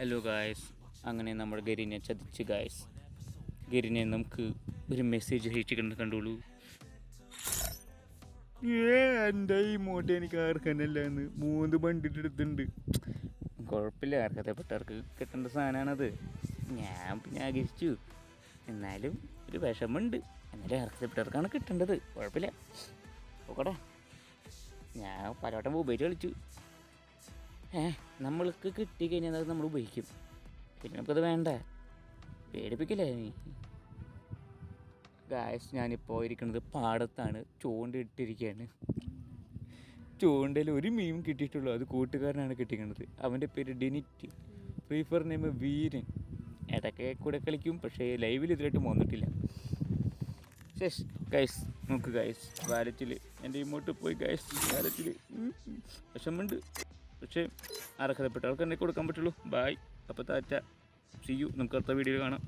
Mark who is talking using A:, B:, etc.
A: Hello guys അങ്ങനെ നമ്മൾ ഗരിനെ ചതിച്ച് guys ഗരിനെ നമുക്ക് ഒരു മെസ്സേജ് അയച്ചിട്ടുണ്ട് കണ്ടോളൂ. ഏ എന്റെ ഈ മോട്ട എനിക്ക് ആർക്കാനല്ല എന്ന്. മൂന്ന് ബണ്ടിട്ട് എടുത്തിട്ടുണ്ട് കുഴപ്പമില്ല അർഹതപ്പെട്ടവർക്ക് കിട്ടേണ്ട സാധനമാണത് ഞാൻ പിന്നെ ആഗ്രഹിച്ചു. എന്നാലും ഒരു വിഷമുണ്ട് എന്നാലും അർഹതപ്പെട്ടവർക്കാണ് കിട്ടേണ്ടത്. കുഴപ്പമില്ല. ഓക്കോടെ ഞാൻ പലവട്ടം ഉപയോഗിച്ച് കളിച്ചു. നമ്മൾക്ക് കിട്ടിക്കഴിഞ്ഞാൽ അത് നമ്മൾ ഉപയോഗിക്കും. പിന്നെ നമുക്കത് വേണ്ട? പേടിപ്പിക്കില്ലേ നീ? ഗായസ് ഞാനിപ്പോൾ ഇരിക്കുന്നത് പാടത്താണ്. ചൂണ്ടിട്ടിരിക്കുകയാണ് ചൂണ്ടയിൽ ഒരു മീൻ കിട്ടിയിട്ടുള്ളൂ. അത് കൂട്ടുകാരനാണ് കിട്ടിക്കുന്നത്. അവന്റെ പേര് ഡെനിറ്റ്. ഫ്രീ ഫയർ നെയിം വീരൻ. ഇടയ്ക്ക് കൂടെ കളിക്കും പക്ഷേ ലൈവിൽ ഇതിലായിട്ടും വന്നിട്ടില്ല ശേഷ് ഗൈസ് നോക്ക് ഗൈസ് വാലറ്റിൽ എന്റെ ഇങ്ങോട്ട് പോയി ഗൈസ് വാലറ്റിൽ വിഷമുണ്ട് പക്ഷേ അർഹതപ്പെട്ടവർക്ക് എന്നെ കൊടുക്കാൻ പറ്റുള്ളൂ. ബായ് അപ്പോൾ താറ്റ സി യു നമുക്ക് അടുത്ത വീഡിയോയിൽ കാണാം.